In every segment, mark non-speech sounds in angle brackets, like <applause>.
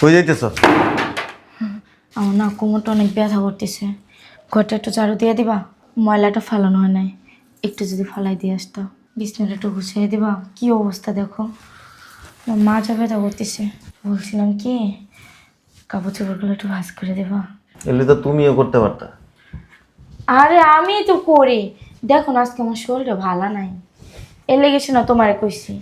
কই যাইতেছ? আমার না কোমরটা অনেক ব্যথা করতেছে। ঘরটা একটু ঝাড়ু দিয়ে দিবা? ময়লাটা ফালানো হয় নাই। একটু যদি ফালাই দিয়ে আসতো বিছনাটা একটু গুছিয়ে দিবা? কি অবস্থা দেখো। আমার মাথা ব্যথা করতেছে। বলছিলাম কি কাপড় চোপড়গুলো একটু ভাজ করে দেবা? এলে তো তুমিও করতে পারতা। আরে আমি তো করি। দেখো না আজকে আমার শরীরটা ভালো নাই। এ লেগেছে না তোমারে কইছি।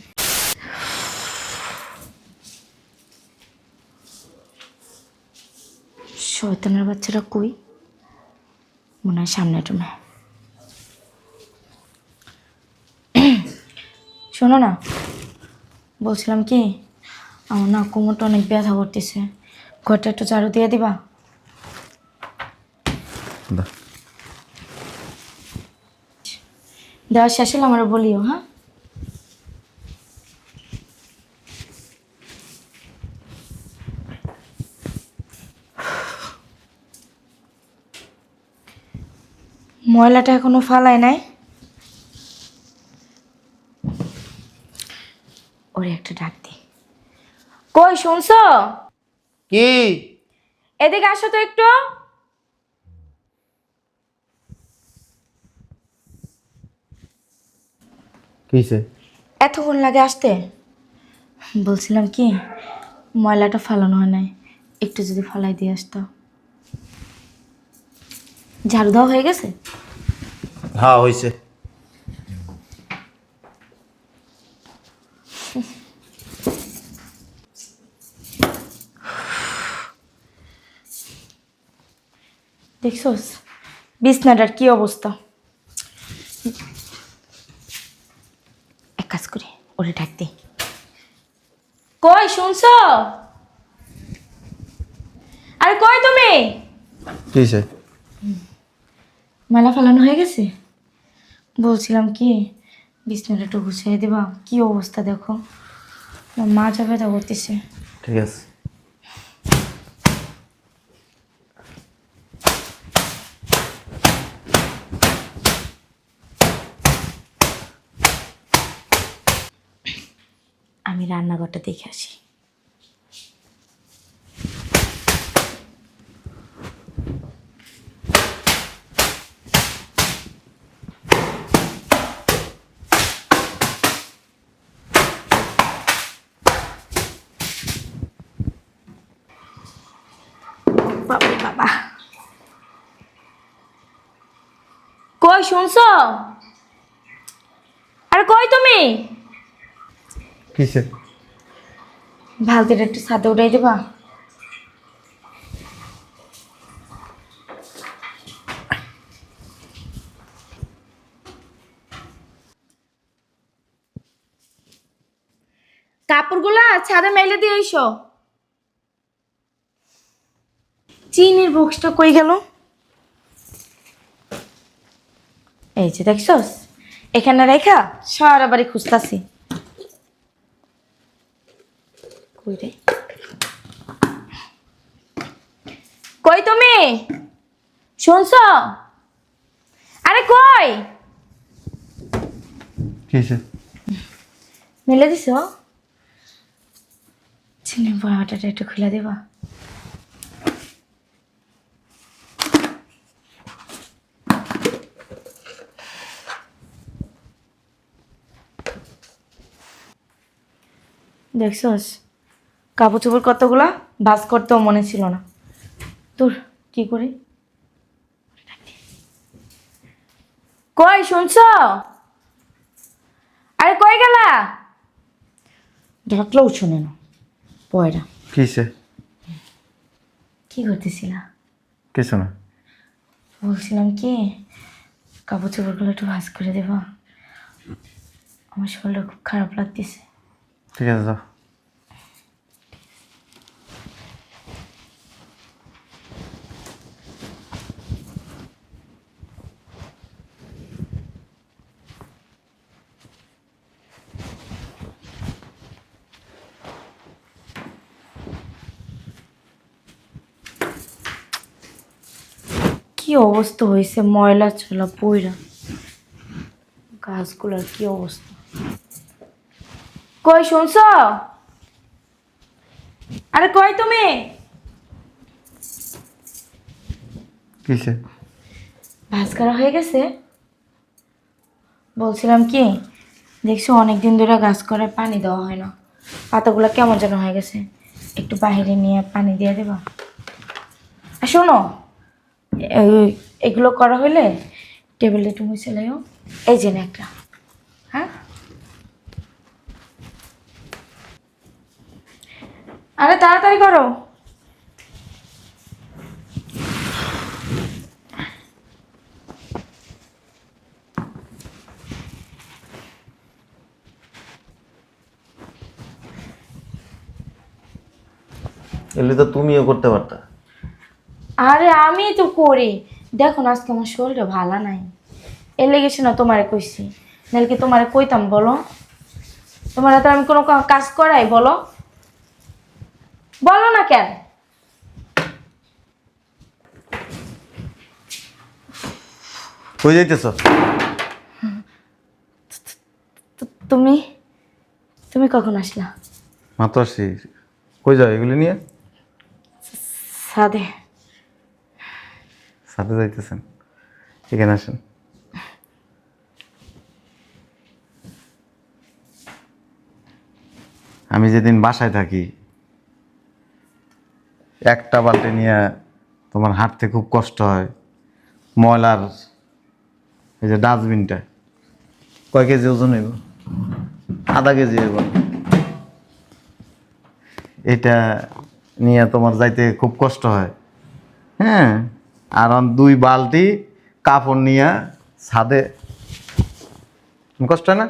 শয়তানের বাচ্চারা কই? মনে হয় সামনে টুমে <clears throat> শোনো না বলছিলাম কি আমার না কোমরটা অনেক ব্যথা করতেছে। ঘরটা একটু চারু দিয়ে দিবা? দেওয়া শেষ হলে আমার বলিও হ্যাঁ? ময়লাটা এখনও ফালায় নাই। ওরে একটা ডাক দি। কই শুনছো? কি? এদিকে আসো তো একটু। কিছে এতক্ষণ লাগে আসতে? বলছিলাম কি ময়লাটা ফালানো হয় নাই। একটু যদি ফালাই দিয়ে আসতো ঝাড়ু দেওয়া হয়ে গেছে? হ্যাঁ হইছে। দেখছোস বিছনাটার কি অবস্থা? এক কাজ করি ওরে ডাক দে। কই শুনছো? আরে কই তুমি? কিছে মেলা ফেলানো হয়ে গেছে? বলছিলাম কি বিছনাটা একটু গুছিয়ে দেবা? কি অবস্থা দেখো? মাথা ব্যথা করতেছে। ঠিক আছে। আমি রান্নাঘরটা দেখে আসি বাবারে বাবা কই শুনছো? আরে কই তুমি? কিছে ভালতিটা একটু ছাদে উঠাই দেবা। কাপড়গুলা ছাদে মেলে দিয়ে এসো চিনির বক্সটা কই গেল? এই যে দেখছস? এখানে রেখা সারা বাড়ি খুঁজতাছি। কই রে? কই তুমি? শুনছ? আরে কই? কিছে মেলে দিছ? চিনি বড়াটা একটু খুলে দেবা। দেখছস? কাপড় চোপড় কতগুলা? বাস করতেও মনে ছিল না। তোর কি করি? কই শুনছ? আরে কই গেলা? ডাকলেও শুনে না। পয়রা কিছে কি করতেছিলা? কিছু না। বলছিলাম কি কাপড় চোপড়গুলো একটু ভাজ করে দেবা। আমার শরীরটা খুব খারাপ লাগতেছে। ঠিক আছে কি অবস্থা হয়েছে? ময়লা চলা পইরা। গাছগুলোর কি অবস্থা? কই শুনছ? আরে কই তুমি? কিসে? ভাজ করা হয়ে গেছে? বলছিলাম কি দেখছ অনেক দিন ধরে গাছ করে পানি দেওয়া হয় না। পাতাগুলো কেমন যেন হয়ে গেছে। একটু বাইরে নিয়ে পানি দিয়ে দেবা। আর শোনো এগুলো করা হলে টেবিলে একটু মুছে লাইও। এই যে একটা। হ্যাঁ? আরে তাড়াতাড়ি করো। এগুলি তো তুমিও করতে পারতা। আরে আমি তো করি। দেখো না আজকে আমার শরীরটা ভালো নাই। এর লেগেছে না তোমারে কইছি। নাহলে কি তোমারে কইতাম বলো? তোমার তো আমি কোনো কাজ করাই বলো? বলো না কেন? কই যাইতেছ? তুমি? তুমি কখন আসলা? মাত্র আসছি। কই যাও এগুলি নিয়ে? সাদে। সাথে যাইতেছেন। এখানে আসেন। আমি যেদিন বাসায় থাকি, একটা বালতি নিয়ে তোমার হাঁটতে খুব কষ্ট হয়, ময়লার এই যে ডাস্টবিনটা, কয় কেজি ওজন হইব? আধা কেজি হইব। এটা নিয়ে তোমার যাইতে খুব কষ্ট হয়। হ্যাঁ? আর দুই বালতি কাপড় নিয়ে ছাদে। কষ্ট না?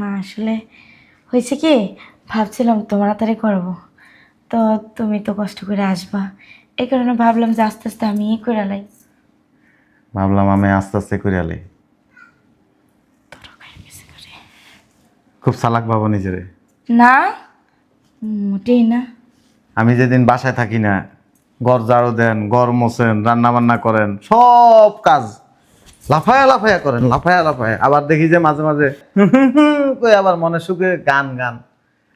না আসলে হয়েছে কি ভাবছিলাম তোমার তাড়াতাড়ি করব। তো তুমি তো কষ্ট করে আসবা। এই কারণে ভাবলাম যে আস্তে আস্তে আমি করে লাই। ভাবলাম আমি আস্তে আস্তে করে খুব চালাক ভাবো নিজেরে। না? মোটেই না। আমি যেদিন বাসায় থাকি না ঘর ঝাড়ু দেন, ঘর মোছেন রান্না বান্না করেন, সব কাজ। লাফায়া লাফায়া করেন, লাফায়া লাফায়া। আবার দেখি যে মাঝে মাঝে <laughs> কই আবার মনে সুখে গান গান।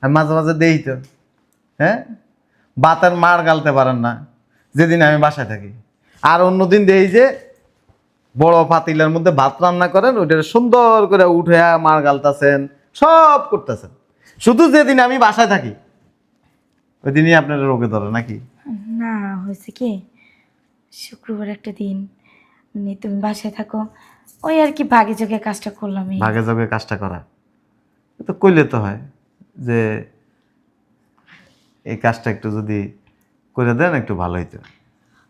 আর মাঝে মাঝে দেই তো। হ্যাঁ? বাতের মার গালতে পারেন না, যেদিন আমি বাসায় থাকি। আর অন্যদিন দেই যে বড় পাতিলের মধ্যে ভাত রান্না করেন ওইটা সুন্দর করে উঠে মার গালতাছেন, সব করতেছেন। শুধু যেদিন আমি বাসায় থাকি, ওই দিনই আপনার রোগে ধরে নাকি? না হয়েছে কি? শুক্রবার একটা দিন। মানে তুমি বাসায় থাকো। ওই আর কি ভাগে যোগে কাজটা করলাম এই। ভাগে যোগে কাজটা করা। তো কইলে তো হয় যে এই কাজটা একটু যদি করে দেন একটু ভালো হইতো।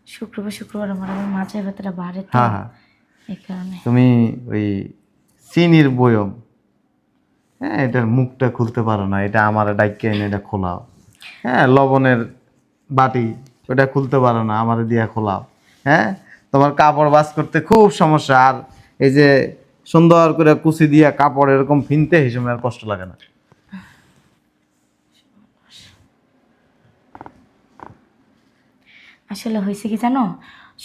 শুক্রবার শুক্রবার আমার আমার মাছের ভেতরে বাড়ে তো। হ্যাঁ হ্যাঁ। এই কারণে। তুমি ওই চিনির বয়ম হ্যাঁ এটার মুখটা খুলতে পারো না। এটা আমার ডাইকে এনে এটা খোলাও। হ্যাঁ লবণের বাটি। ওটা খুলতে পারো না, আমার দিয়া খোলাও। হ্যাঁ? তোমার কাপড় বাস করতে খুব সমস্যা, আর এই যে সুন্দর করে কুচি দিয়া কাপড় এরকম ফিনতে সময় আর কষ্ট লাগে না। আসলে হয়েছে কি জানো?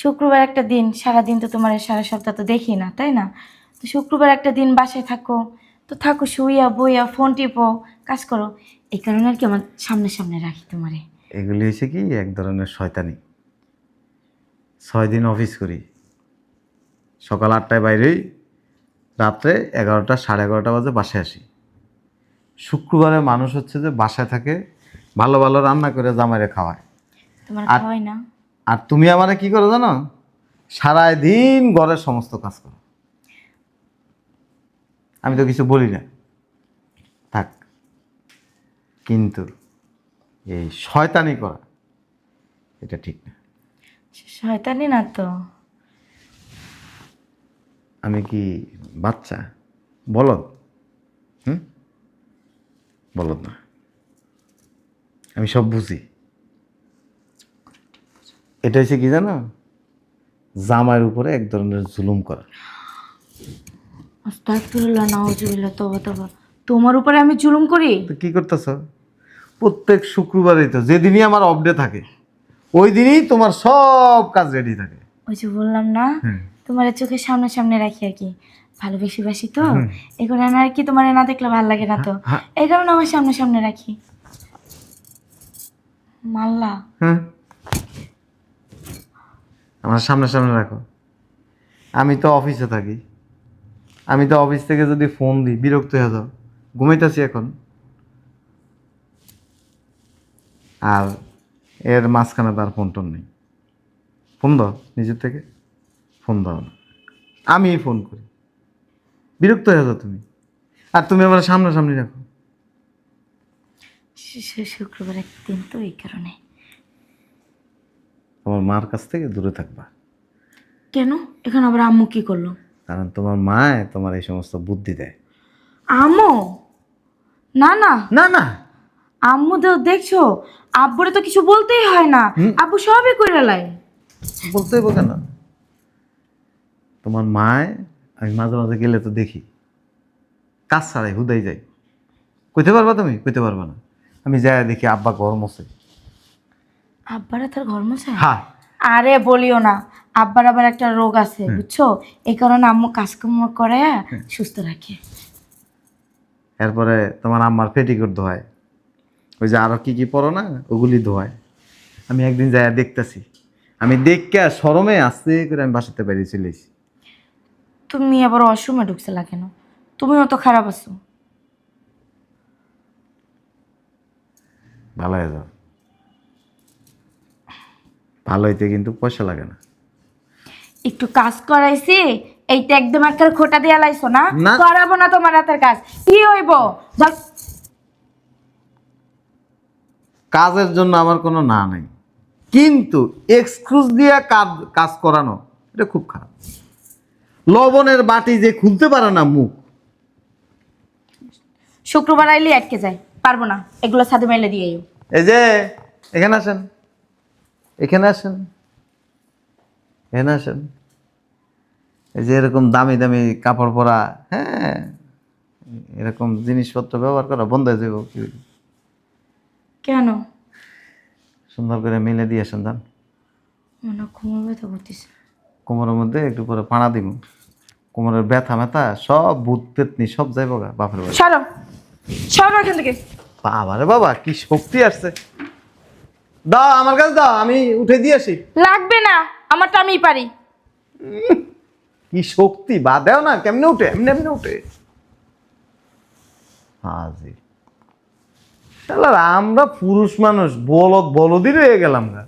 শুক্রবার একটা দিন সারা দিন তো তোমার সারা সপ্তাহ তো দেখি না, তাই না? তো শুক্রবার একটা দিন বাসায় থাকো, তো থাকো, শুইয়া বইয়া, ফোন টিপো, কাজ করো। এই কারণে আর কি আমার সামনে সামনে রাখি তোমারে। এগুলি হয়েছে কি এক ধরনের শয়তানি। ছয় দিন অফিস করি। সকাল আটটায় বাইরেই রাত্রে এগারোটা সাড়ে এগারোটা বাজে বাসায় আসি। শুক্রবারে মানুষ হচ্ছে যে বাসায় থাকে ভালো ভালো রান্না করে জামাইরে খাওয়ায়। আর- আর তুমি আমারে কি করো জানো? সারায় দিন ঘরের সমস্ত কাজ করো। আমি তো কিছু বলি না। থাক। কিন্তু এই শয়তানি করা। এটা ঠিক না। শয়তানি না তো। আমি কি বাচ্চা? বলদ? হুম? বলদ না। আমি সব বুঝি। এটা হচ্ছে কি জানো? জামার উপরে এক ধরনের জুলুম করা। আস্তাগফিরুল্লাহ নাউজুবিল্লাহ তওবা তওবা। তোমার উপরে আমি জুলুম করি? তো কি করতেছ? প্রত্যেক শুক্রবারই তো যেদিনই আমার অফডে থাকে ওই দিনই তোমার সব কাজ রেডি থাকে। ওই যে বললাম না তোমার চোখের সামনে সামনে রাখি আর কি ভালোবেসি বাসি তো কারণে আর কি তোমার না দেখলে ভালো লাগে না তো হ্যাঁ। এই কারণে আমার সামনে সামনে রাখি। মাল্লা। হ্যাঁ। আমার সামনে সামনে রাখো। আমি তো অফিসে থাকি। আমি তো অফিস থেকে যদি ফোন দিই বিরক্ত হয়ে যাও। ঘুমাইতেছি এখন। আর এর মাঝখানে তার ফোন টোন নেই। ফোন দাও নিজের থেকে ফোন দাও না। আমিই ফোন করি। বিরক্ত হয়ে যাও তুমি। আর তুমি আমার সামনাসামনি রাখো শুক্রবার একদিন তো এই কারণে। তোমার মার কাছ থেকে দূরে থাকবা। কেন? এখন আবার আম্মু কি করল? কারণ তোমার মায় তোমার এই সমস্ত বুদ্ধি দেয়। আম্মু? না না। না না। আম্মু তো দেখছ আব্বুরে তো কিছু বলতেই হয় না। আব্বু সবই করে লাই। বলতে হইব কেন তোমার মায় আমি মাঝে মাঝে গেলে তো দেখি। কাজ ছাড়াই হুদাই যাই কইতে পারবা তুমি? কইতে পারবা না। আমি যাই দেখি আব্বা ঘর মোছে। আব্বারা তার ঘর মোছায় হ্যাঁ। আরে বলিও না আব্বার আবার একটা রোগ আছে বুঝছ? এই কারণে আম্মু কাজকর্ম করায়া সুস্থ রাখে। এরপরে তোমার আম্মার পেটিকোট ধোয় ওই যে আরও কি কি পরো না ওগুলি ধোয়। আমি একদিন যাই দেখতেছি। আমি দেখকে সরমে আস্তে করে আমি বাসাতে বেরিয়ে চলে তুমি আবার অসময় ঢুকছিলা কেন? তুমিও তো খারাপ আছো। ভালো হয়ে যাও। ভালো হইতে কিন্তু পয়সা লাগে না। একটু কাজ করাইছি এইটা একদম একটা খোটা দিয়া লাইছো না? না। করাবো না তোমার হাতের কাজ। কি হইব যাও। কাজের জন্য আমার কোনো না নেই। কিন্তু এক্সকিউজ দিয়ে কাজ কাজ করানো এটা খুব খারাপ। লবণের বাটি যে খুলতে পারে না মুখ। শুক্রবার আইলে আটকে যায় পারব না এগুলো সাথে মেলে দিয়ে এই যে এখানে আসেন এখানে আসেন এখানে আসেন। এই যে এরকম দামি দামি কাপড় পরা হ্যাঁ এরকম জিনিসপত্র ব্যবহার করা বন্ধ হয়ে যাবে? কেন? সুন্দর করে মিলে দিয়ে আসেন যান। মনে ঘুমো ব্যথা করতেছে। কোমরের মধ্যে একটু পরে পাড়া দিব কোমরের ব্যথা ব্যথা সব ভূত পেতনি সব যাইব গা বাপের বাড়ি। সরো। সরো এখান থেকে। বাবা রে বাবা কি শক্তি আসছে। দাও আমার কাছে দাও আমি উঠে দিয়ে আসি। লাগবে না আমারটা আমিই পারি। কি শক্তি বা দেও না কেমনে উঠে এমনি এমনি উঠে। হাজি শালার আমরা পুরুষ মানুষ বলদ বলদি রয়ে গেলাম গা।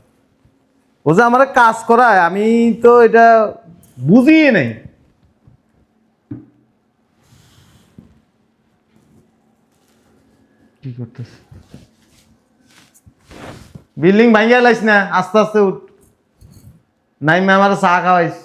ও যে আমার কাজ করায় আমি তো এটা বুঝিয়ে নেই। কি করতেছে? বিল্ডিং ভাঙিয়া লাইস না আস্তে আস্তে উঠ। নাইমে আমার চা খাওয়াইস।